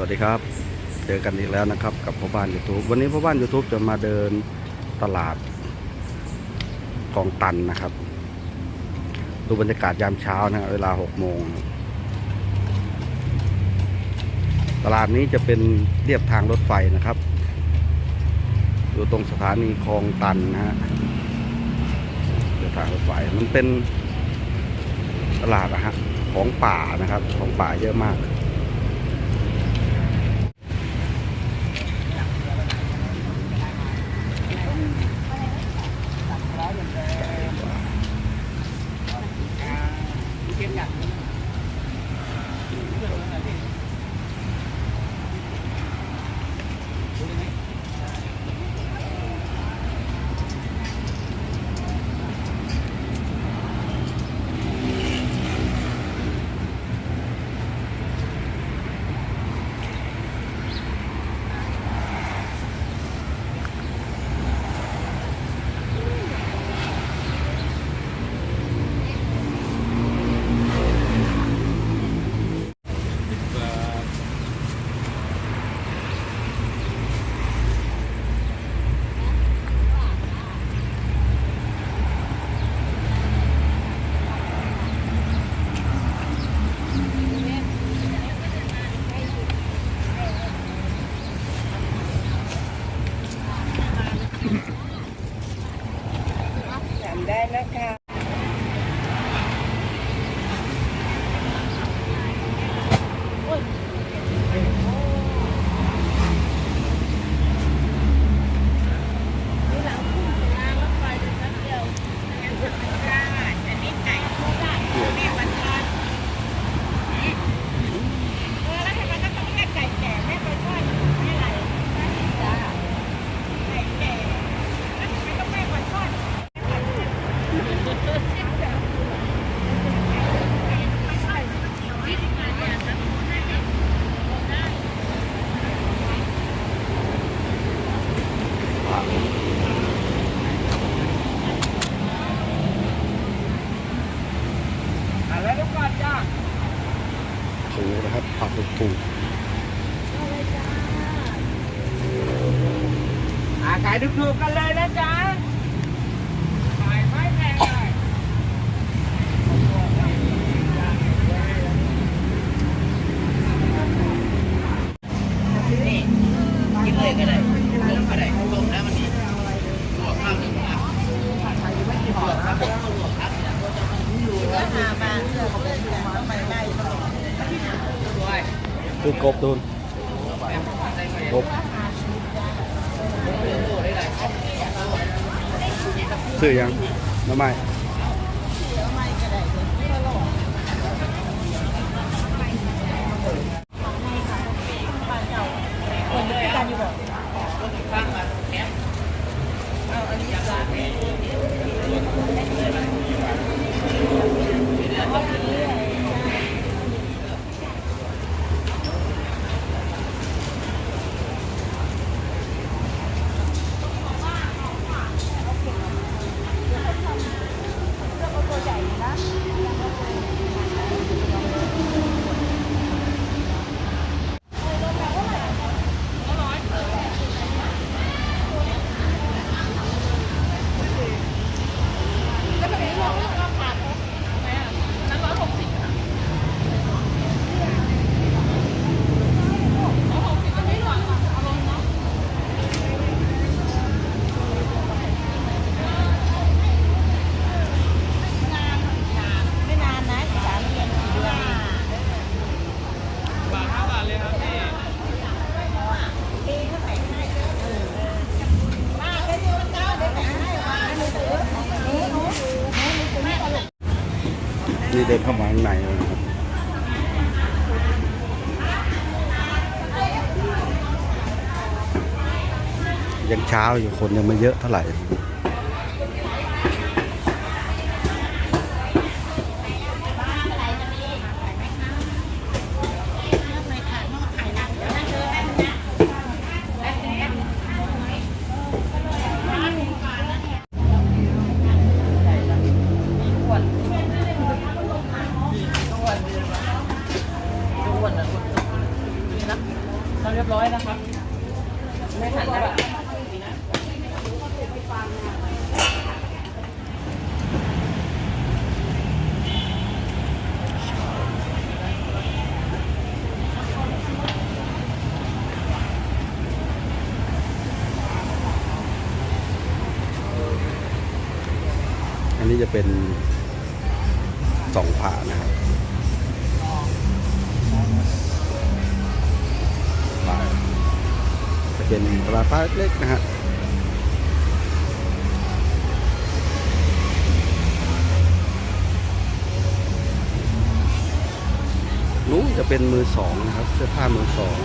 วัสดีครับ เจอกันอีกแล้วนะครับ กับพ่อบ้าน YouTube วันนี้พ่อบ้าน YouTube จะมาเดินตลาดกองตันนะครับ ดูบรรยากาศยามเช้านะฮะเวลา6โมง ตลาดนี้จะเป็นเรียบทางรถไฟนะครับ อยู่ตรงสถานีคลองตันนะฮะเรียบทางรถไฟมันเป็นตลาดนะฮะของป่านะครับ ของป่าเยอะมาก ได้นะคะ อะไรทุกคนจ้า ถูกนะครับ ผักถูกอาขายถูกๆกันเลยนะจ๊ะขายไม่แพงเลยนี่กินเลยก็ได้ต้มก็ได้ต้มแล้วมันดีลวกข้าวหนึ่งนะลวกข้าวลวกข้าวเนี่ยก็จะมันอยู่แล้วมาบ้าเพื่อเขาเป็นมาไม่ได้ด้ คือกบดูนกบซื้อยังน้ำไม้ข้างมาแอปไม่นานนะสามเดือนสี่เดือนป้าแค่นี้มันเก้าเดี๋ยวแต่ให้มาหนูถือหนูหนูหนูถือไม่ตลก นี่ เดินเข้ามาข้างในนะครับยังเช้าอยู่คนยังไม่เยอะเท่าไหร่ ร้อยนะครับ ไม่หันแล้วแบบอันนี้จะเป็นสองผ่านะครับ เป็นปลาปลาเล็กๆนะฮะนู้จะเป็นมือสองนะครับ เสื้อผ้ามือสอง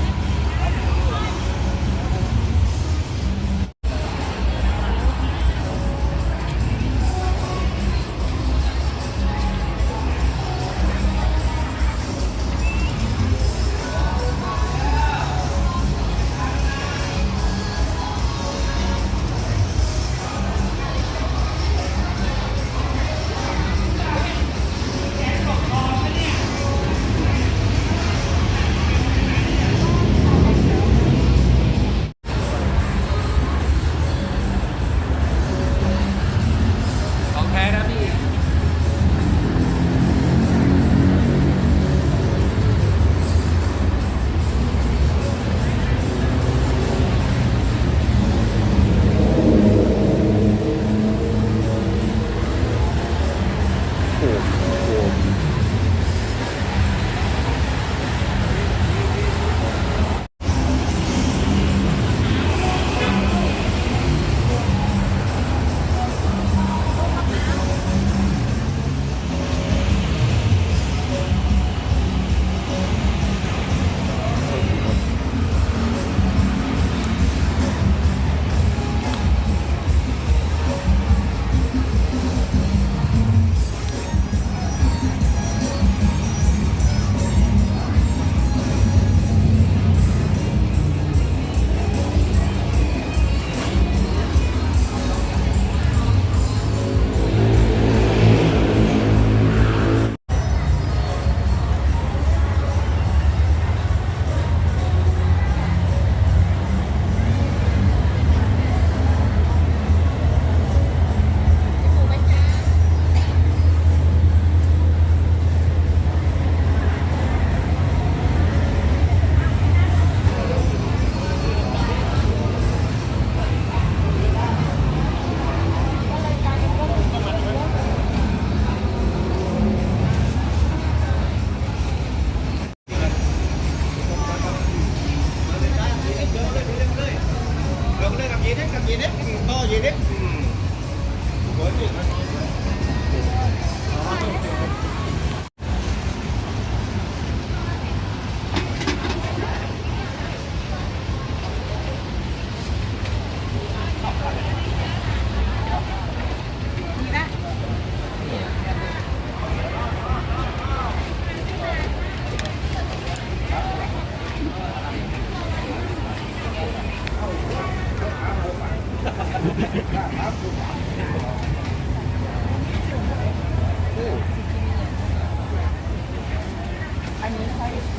ค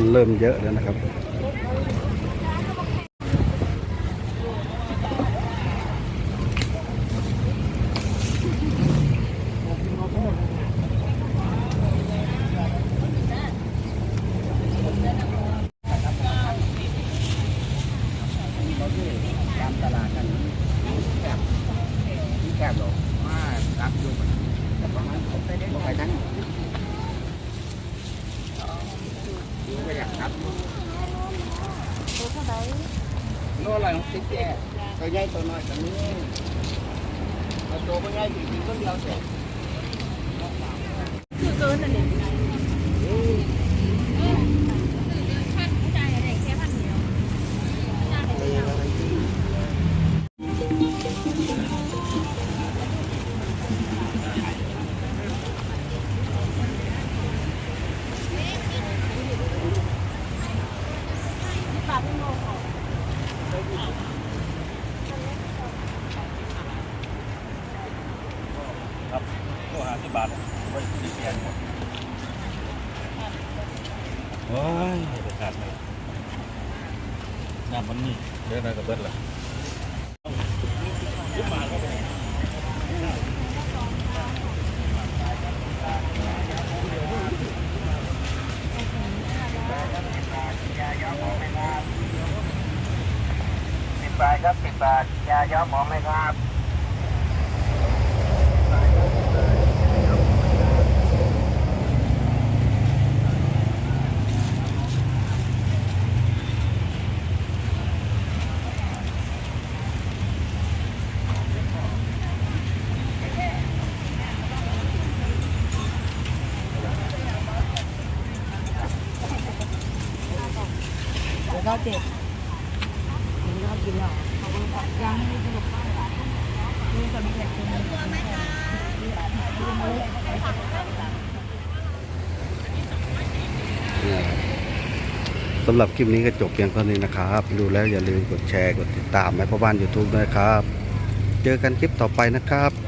นเริ่มเยอะแล้วนะครับ ตามตลาดกันแคบแคบหรอกมารับอยู่มันแต่ประมาณเขาไปได้ไปทั้งดูก็อยากรับโลเท่าไหร่โลละหกสิบแย่ ตัวใหญ่ตัวน้อยตัวนี้เอา ตัวบ่ใหญ่จริงๆก็เดียวเสร็จคือเกินนนี้พันใจอะไรแค่พันเดียวจ่ายไปเดียวครับตัวหาสิบบาทไว้ยเปลี่ยนหมดโอ้ยไปขาดเลยน้ำมันนี่เรื่องอะไรกับเบิร์ดล่ะสิบบาทครับสิบบาทยาย้อมหมอมไหมครับ แล้วก็เจ็บนี่ก็กินหรอยังไม่ได้สรุปดูกับมีแขกคนนึงสำหรับคลิปนี้ก็จบเพียงเท่านี้นะครับ ดูแล้วอย่าลืมกดแชร์ กดติดตามแม่พ่อบ้าน YouTube ด้วยครับ เจอกันคลิปต่อไปนะครับ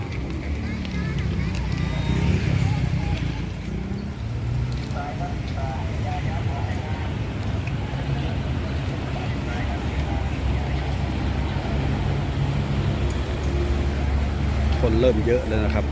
เริ่มเยอะแล้วนะครับ